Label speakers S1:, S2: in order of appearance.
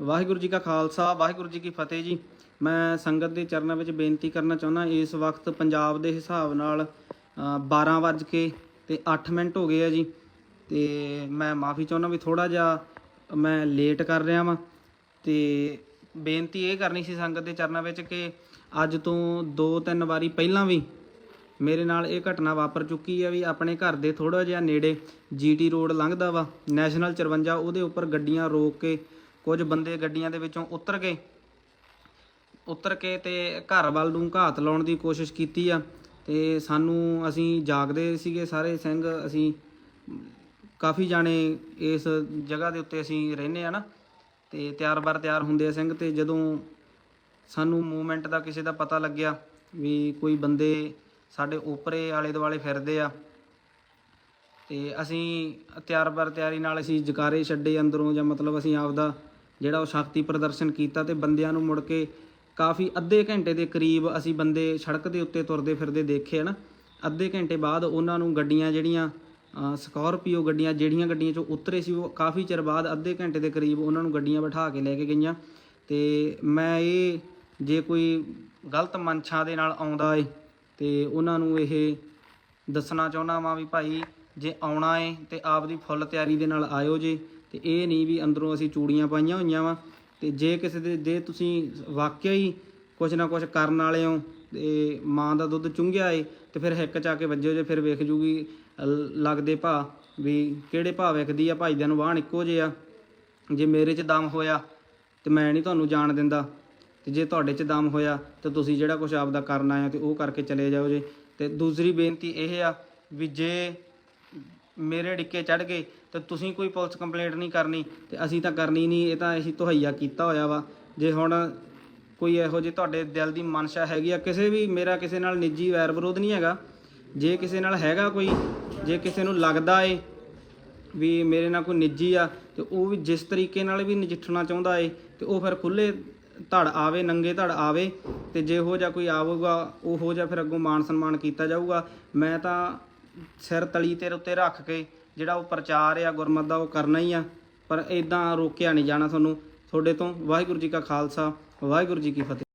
S1: ਵਾਹਿਗੁਰੂ ਜੀ ਕਾ ਖਾਲਸਾ ਵਾਹਿਗੁਰੂ ਜੀ ਕੀ ਫਤਿਹ ਜੀ। ਮੈਂ ਸੰਗਤ ਦੇ ਚਰਨਾਂ ਵਿੱਚ ਬੇਨਤੀ ਕਰਨਾ ਚਾਹੁੰਦਾ ਇਸ ਵਕਤ ਪੰਜਾਬ ਦੇ ਹਿਸਾਬ ਨਾਲ ਅ, 12 ਵੱਜ ਕੇ ਤੇ 8 ਮਿੰਟ ਹੋ ਗਏ ਆ ਜੀ। ਤੇ ਮੈਂ ਮਾਫੀ ਚਾਹੁੰਦਾ ਵੀ ਥੋੜਾ ਜਿਹਾ ਮੈਂ ਲੇਟ ਕਰ ਰਿਹਾ ਵਾਂ। ਤੇ ਬੇਨਤੀ ਇਹ ਕਰਨੀ ਸੀ ਸੰਗਤ ਦੇ ਚਰਨਾਂ ਵਿੱਚ ਕਿ ਅੱਜ ਤੋਂ 2-3 ਵਾਰੀ ਪਹਿਲਾਂ ਵੀ ਮੇਰੇ ਨਾਲ ਇਹ ਘਟਨਾ ਵਾਪਰ ਚੁੱਕੀ ਹੈ ਵੀ ਆਪਣੇ ਘਰ ਦੇ ਥੋੜਾ ਜਿਹਾ ਨੇੜੇ ਜੀਟੀ ਰੋਡ ਲੰਘਦਾ ਵਾ ਨੈਸ਼ਨਲ 54 ਉਹਦੇ ਉੱਪਰ ਗੱਡੀਆਂ ਰੋਕ ਕੇ ਕੁਝ ਬੰਦੇ ਗੱਡੀਆਂ ਦੇ ਵਿੱਚੋਂ ਉਤਰ ਕੇ ਉਤਰ ਕੇ ਤੇ ਘਰ ਵੱਲ ਨੂੰ ਘਾਤ ਲਾਉਣ ਦੀ ਕੋਸ਼ਿਸ਼ ਕੀਤੀ ਆ ਤੇ ਸਾਨੂੰ ਅਸੀਂ ਜਾਗਦੇ ਸੀਗੇ ਸਾਰੇ ਸਿੰਘ। ਅਸੀਂ ਕਾਫੀ ਜਾਣੇ ਇਸ ਜਗ੍ਹਾ ਦੇ ਉੱਤੇ ਅਸੀਂ ਰਹਿੰਦੇ ਆ ਨਾ। ਤੇ ਤਿਆਰ ਬਾਰ ਤਿਆਰ ਹੁੰਦੇ ਆ ਸਿੰਘ ਤੇ ਜਦੋਂ ਸਾਨੂੰ ਮੂਵਮੈਂਟ ਦਾ ਕਿਸੇ ਦਾ ਪਤਾ ਲੱਗਿਆ ਵੀ ਕੋਈ ਬੰਦੇ ਸਾਡੇ ਉਪਰੇ ਆਲੇ ਦੁਆਲੇ ਫਿਰਦੇ ਆ। ਤੇ ਅਸੀਂ ਤਿਆਰ ਬਰ ਤਿਆਰੀ ਨਾਲ ਅਸੀਂ ਜਕਾਰੇ ਛੱਡੇ ਅੰਦਰੋਂ ਜਾਂ ਮਤਲਬ ਅਸੀਂ ਆਪਦਾ ਜਿਹੜਾ ਉਹ ਸ਼ਕਤੀ ਪ੍ਰਦਰਸ਼ਨ ਕੀਤਾ ਤੇ ਬੰਦਿਆਂ ਨੂੰ ਮੁੜ ਕੇ ਕਾਫੀ ਅੱਧੇ ਘੰਟੇ ਦੇ ਕਰੀਬ ਅਸੀਂ ਬੰਦੇ ਸੜਕ ਦੇ ਉੱਤੇ ਤੁਰਦੇ ਫਿਰਦੇ ਦੇਖੇ ਹਨ? ਅੱਧੇ ਘੰਟੇ ਬਾਅਦ ਉਹਨਾਂ ਨੂੰ ਗੱਡੀਆਂ ਜਿਹੜੀਆਂ ਅ, ਸਕਾਰਪੀਓ ਗੱਡੀਆਂ ਜਿਹੜੀਆਂ ਗੱਡੀਆਂ ਚੋਂ ਉਤਰੇ ਸੀ ਉਹ ਕਾਫੀ ਚਿਰ ਬਾਅਦ ਅੱਧੇ ਘੰਟੇ ਦੇ ਕਰੀਬ ਉਹਨਾਂ ਨੂੰ ਗੱਡੀਆਂ ਬਿਠਾ ਕੇ ਲੈ ਕੇ ਗਈਆਂ। ਤੇ ਮੈਂ ਇਹ ਜੇ ਕੋਈ ਗਲਤ ਮਨਸ਼ਾ ਦੇ ਨਾਲ ਆਉਂਦਾ ਏ ਤੇ ਉਹਨਾਂ ਨੂੰ ਇਹ ਦੱਸਣਾ ਚਾਹੁੰਦਾ ਵਾਂ ਵੀ ਭਾਈ ਜੇ ਆਉਣਾ ਏ ਤੇ ਆਪਦੀ ਫੁੱਲ ਤਿਆਰੀ ਦੇ ਨਾਲ ਆਇਓ ਜੇ। ਤੇ ਇਹ ਨਹੀਂ ਵੀ ਅੰਦਰੋਂ ਅਸੀਂ ਚੂੜੀਆਂ ਪਾਈਆਂ ਹੋਈਆਂ ਵਾ। ਤੇ ਜੇ ਕਿਸੇ ਦੇ ਜੇ ਤੁਸੀਂ ਵਾਕਿਆ ਹੀ ਕੁਝ ਨਾ ਕੁਝ ਕਰਨ ਵਾਲੇ ਹੋ, ਤੇ ਮਾਂ ਦਾ ਦੁੱਧ ਚੁੰਘਿਆ ਏ, ਤੇ ਫਿਰ ਹਿੱਕ ਚਾ ਕੇ ਵੱਜਿਓ ਜੇ, ਫਿਰ ਵੇਖ ਜੂਗੀ ਲੱਗਦੇ ਭਾ ਵੀ ਕਿਹੜੇ ਭਾ ਵੇਖਦੀ ਆ ਭਾਈਦਿਆਂ ਨੂੰ ਵਾਹਣ ਇੱਕੋ ਜਿਹੇ ਆ। ਜੇ ਮੇਰੇ 'ਚ ਦਮ ਹੋਇਆ, ਤੇ ਮੈਂ ਨਹੀਂ ਤੁਹਾਨੂੰ ਜਾਣ ਦਿੰਦਾ। ਤੇ ਜੇ ਤੁਹਾਡੇ 'ਚ ਦਮ ਹੋਇਆ, ਤੇ ਤੁਸੀਂ ਜਿਹੜਾ ਕੁਝ ਆਪਦਾ ਕਰਨਾ ਆ ਤੇ ਉਹ ਕਰਕੇ ਚਲੇ ਜਾਓ ਜੇ। ਤੇ ਦੂਸਰੀ ਬੇਨਤੀ ਇਹ ਆ ਵੀ ਜੇ ਮੇਰੇ ਡਿੱਕੇ ਚੜ ਗਏ ਤੇ ਤੁਸੀਂ ਕੋਈ ਪੁਲਿਸ ਕੰਪਲੇਂਟ ਨਹੀਂ ਕਰਨੀ ਤੇ ਅਸੀਂ ਤਾਂ ਕਰਨੀ ਨਹੀਂ, ਇਹ ਤਾਂ ਅਸੀਂ ਤੁਹਾਈਆ ਕੀਤਾ ਹੋਇਆ ਵਾ। ਜੇ ਹੁਣ ਕੋਈ ਇਹੋ ਜਿਹੀ ਤੁਹਾਡੇ ਦਿਲ ਦੀ ਮਨਸ਼ਾ ਹੈਗੀ ਆ, ਕਿਸੇ ਵੀ ਮੇਰਾ ਕਿਸੇ ਨਾਲ ਨਿੱਜੀ ਵੈਰ ਵਿਰੋਧ ਨਹੀਂ ਹੈਗਾ। ਜੇ ਕਿਸੇ ਨਾਲ ਹੈਗਾ ਕੋਈ, ਜੇ ਕਿਸੇ ਨੂੰ ਲੱਗਦਾ ਏ ਵੀ ਮੇਰੇ ਨਾਲ ਕੋਈ ਨਿੱਜੀ ਆ, ਤੇ ਉਹ ਵੀ ਜਿਸ ਤਰੀਕੇ ਨਾਲ ਵੀ ਨਜਿੱਠਣਾ ਚਾਹੁੰਦਾ ਏ, ਤੇ ਉਹ ਫਿਰ ਖੁੱਲੇ ਧੜ ਆਵੇ, ਨੰਗੇ ਧੜ ਆਵੇ, ਤੇ ਜੇ ਹੋ ਜਾ ਕੋਈ ਆਵੇਗਾ ਉਹ ਹੋ ਜਾ ਫਿਰ ਅੱਗੋਂ ਮਾਨ ਸਨਮਾਨ ਕੀਤਾ ਜਾਊਗਾ। ਮੈਂ ਤਾਂ ਸਿਰ ਤਲੀ ਤੇਰੇ ਉੱਤੇ ਰੱਖ ਕੇ ਜਿਹੜਾ ਉਹ ਪ੍ਰਚਾਰ ਆ, ਗੁਰਮਤ ਦਾ ਉਹ ਕਰਨਾ ਹੀ ਆ। ਪਰ ਇਦਾਂ ਰੋਕਿਆ ਨਹੀਂ ਜਾਣਾ ਤੁਹਾਨੂੰ। ਤੁਹਾਡੇ ਤੋਂ ਵਾਹਿਗੁਰੂ ਜੀ ਕਾ ਖਾਲਸਾ, ਵਾਹਿਗੁਰੂ ਜੀ ਕੀ ਫਤਿਹ।